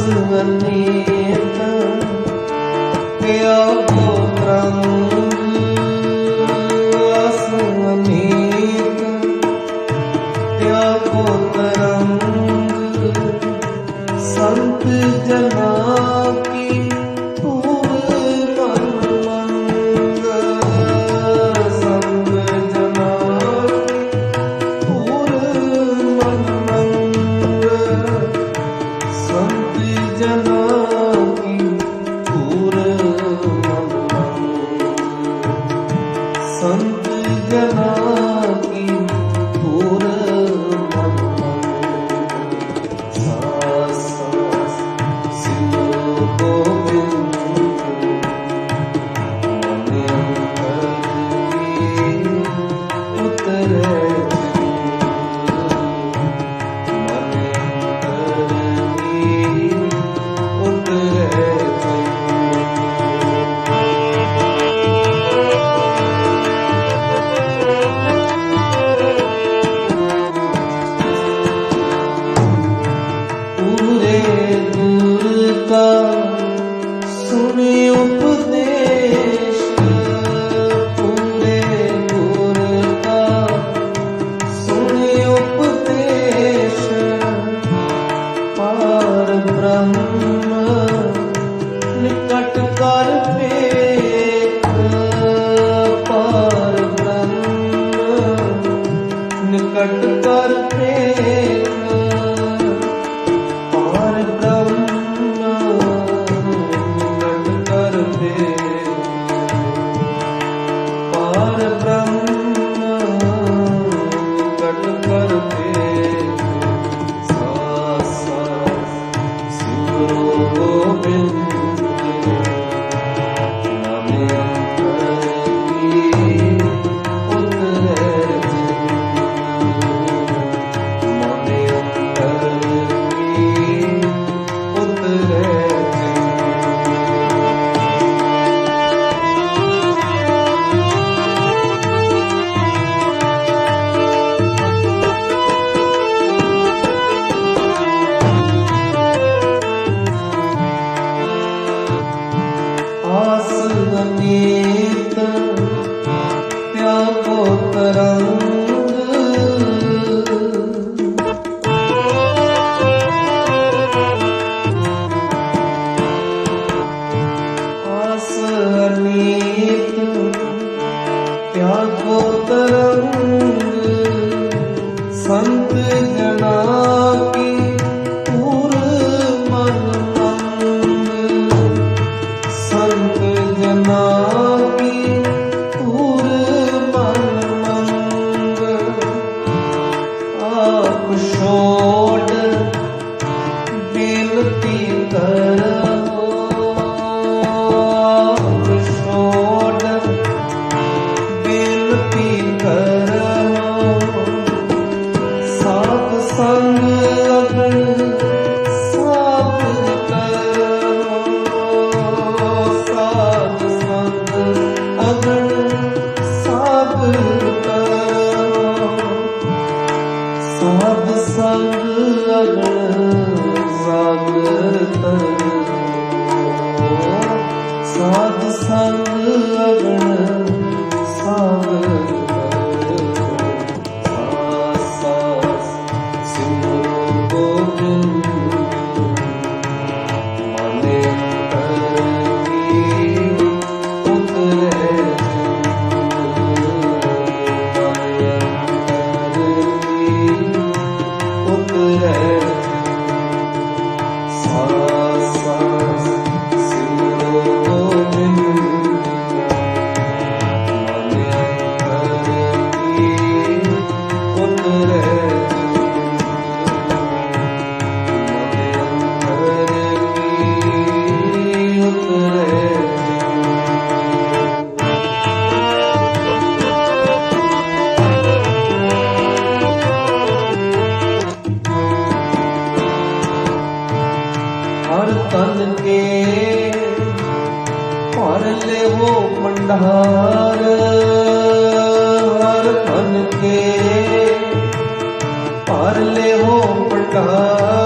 സുവർണേത പ്രിയപുത്രം സുവർണേത പ്രിയപുത്രം സന്ത് ജന ਸੰਤ ਜਨਾ ਕੀ ਪੂਰ ਮਨ ਸੰਤ ਜਨਾ ਕੀ ਮਨ ਮੰਗ ਆਪ ਛੋੜ ਬੇਨਤੀ ਛੋੜ ਬੇਨਤੀ ਕਰੋ। ਸਾਧ ਸੰਗ ਅਗਣ ਸਾ ਤਨ ਕੇ ਭਰ ਲਿਓ ਭੰਡਾਰ ਹਰ ਤਨ ਕੇ ਭਰ ਲਿਓ ਭੰਡਾਰ।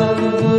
Oh.